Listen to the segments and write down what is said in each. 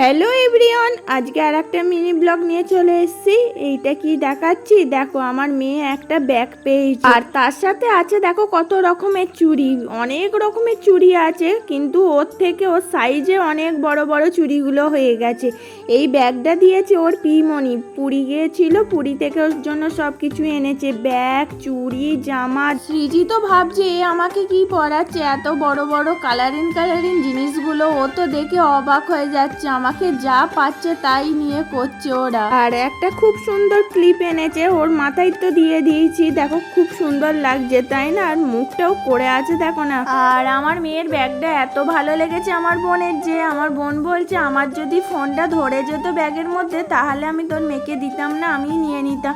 Hello everyone, আজকে আর একটা mini blog নিয়ে চলে এসেছি। এইটা কি দেখাচ্ছি? দেখো, আমার মেয়ে একটা ব্যাগ পেয়েছে। আর তার সাথে আছে, দেখো, কত রকমের চুড়ি। অনেক রকমের চুড়ি আছে, কিন্তু ওর থেকে ওর সাইজে অনেক বড় বড় চুড়িগুলো হয়ে গেছে। এই ব্যাগটা দিয়েছে ওর পিমনি। পুরী গিয়েছিল, পুরী থেকে ওর জন্য সব কিছু এনেছে। ব্যাগ চুড়ি, জামা। সৃজি তো ভাবছে, এ আমাকে কি পরাচ্ছে? এত বড় বড় কালারিং কালারিং জিনিসগুলো। ও তো দেখে অবাক হয়ে যাচ্ছে আমাকে যা পাচ্ছে তাই নিয়ে করছে ওরা। আর একটা খুব সুন্দর ক্লিপ এনেছে ওর মাথায় তো দিয়ে দিয়েছি। দেখো খুব সুন্দর লাগছে তাই না? আর মুখটাও করে আছে দেখো না। আর আমার মেয়ের ব্যাগটা এত ভালো লেগেছে আমার বোনের যে আমার বোন বলছে আমার যদি ফোনটা ধরে যেত ব্যাগের মধ্যে তাহলে আমি তোর মেয়েকে দিতাম না আমি নিয়ে নিতাম।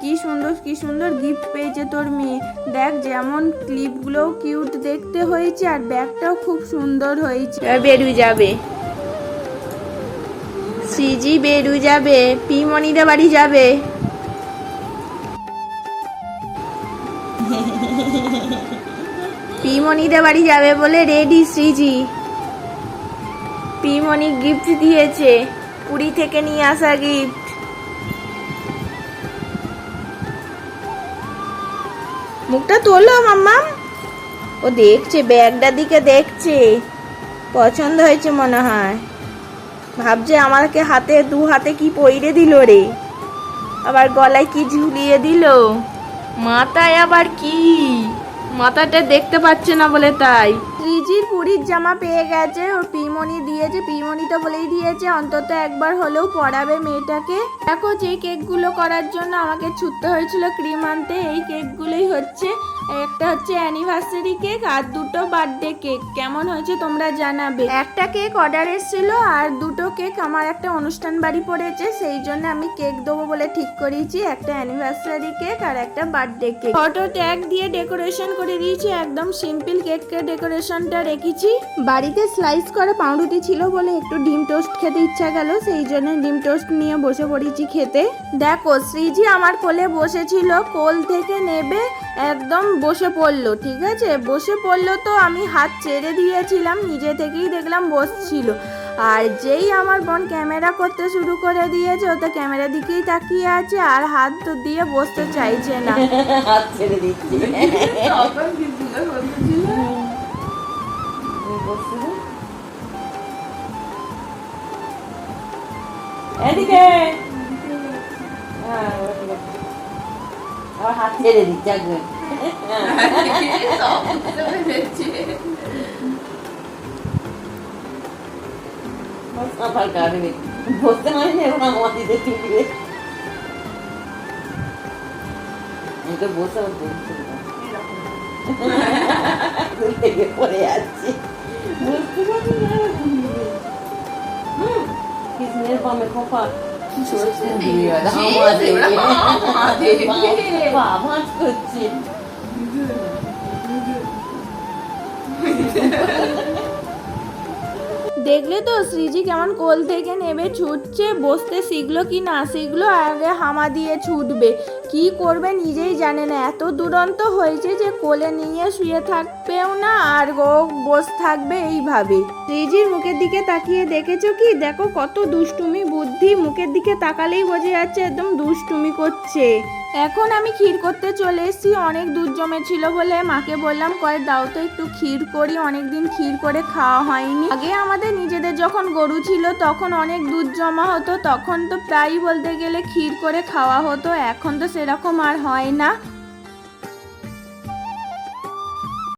কি সুন্দর কি সুন্দর গিফট পেয়েছে তোর মেয়ে। দেখ যেমন ক্লিপগুলোও কিউট দেখতে হয়েছে আর ব্যাগটাও খুব সুন্দর হয়েছে। বেরু যাবে। সিজি বেরু যাবে, পিমনিদের বাড়ি যাবে। পিমনিদের বাড়ি যাবে বলে রেডি শ্রীজি। পিমনি গিফট দিয়েছে, পুরী থেকে নিয়ে আসা গিফট মুখটা তোলো মাম্মা ও দেখছে ব্যাগটার দিকে দেখছে। পছন্দ হয়েছে মনে হয়। ভাবছে আমাকে হাতে, দু হাতে কি পইরে দিল রে? আবার গলায় কি ঝুলিয়ে দিল? মাথায় আবার কি? মাথাটা দেখতে পাচ্ছে না বলে তাই। রিজির পুরীর জামা পেয়ে গেছে, ওর পিমনি দিয়েছে পিমনি তো বলেই দিয়েছে, অন্তত একবার হলেও পড়াবে মেয়েটাকে। দেখো যে কেকগুলো করার জন্য আমাকে ছুটতে হয়েছিল ক্রিম আনতে, এই কেকগুলোই হচ্ছে। একটা হচ্ছে অ্যানিভার্সারি কেক আর দুটো বার্থডে কেক কেমন হয়েছে তোমরা জানাবে। একটা কেক অর্ডার এসেছিল আর দুটো কেক আমার একটা অনুষ্ঠান বাড়ি পড়েছে, সেই জন্য আমি কেক দেবো বলে ঠিক করেছি। একটা অ্যানিভার্সারি কেক আর একটা বার্থডে কেক ফটো ট্যাগ দিয়ে ডেকোরেশন করে দিয়েছি, একদম সিম্পল কেকের ডেকোরেশনটা রেখেছি। বাড়িতে স্লাইস করা পাউরুটি ছিল বলে একটু ডিম টোস্ট খেতে ইচ্ছা গেল, সেই জন্য ডিম টোস্ট নিয়ে বসে পড়েছি খেতে। দেখো, শ্রীজি আমার কোলে বসেছিল, কোল থেকে নেবে, একদম বসে পড়ল ঠিক আছে? বসে পড়ল তো আমি হাত ছেড়ে দিয়েছিলাম নিজে থেকেই দেখলাম বসছিল। আর যেই আমার বোন ক্যামেরা করতে শুরু করে দিয়েছে ও তো ক্যামেরা দিকেই তাকিয়ে আছে আর হাত তো দিয়ে বসতে চাইছে না। হাত ছেড়ে দিচ্ছি। এদিকে। হ্যাঁ, হাত ছেড়ে দিচ্ছে একবার। বসতে পারিনি এখন আমাদের চুপড়ে আমি তো বসে থেকে পড়ে যাচ্ছে বুঝতে পারছি কৃষ্ণের বামে খোপা আভাস করছে দেখলে তো শ্রীজি কেমন কোল থেকে নেবে, ছুটছে, বসতে শিখলো কি না শিখলো আগে হামা দিয়ে ছুটবে। কি করবে নিজেই জানে না। এত দুরন্ত হয়েছে যে কোলে নিয়ে শুয়ে থাকবেও না আর ও বস থাকবে এইভাবে। শ্রীজির মুখের দিকে তাকিয়ে দেখেছ কি? দেখো কত দুষ্টুমি বুদ্ধি মুখের দিকে তাকালেই বোঝা যাচ্ছে একদম দুষ্টুমি করছে। এখন আমি ক্ষীর করতে চলে এসেছি, অনেক দুধ জমেছিল বলে মাকে বললাম, কয়ে, দাও তো একটু ক্ষীর করি অনেক দিন ক্ষীর করে খাওয়া হয়নি। আগে আমাদের নিজেদের যখন গরু ছিল, তখন অনেক দুধ জমা হতো, তখন তো প্রায়ই বলতে গেলে ক্ষীর করে খাওয়া হতো, এখন তো সেরকম আর হয় না।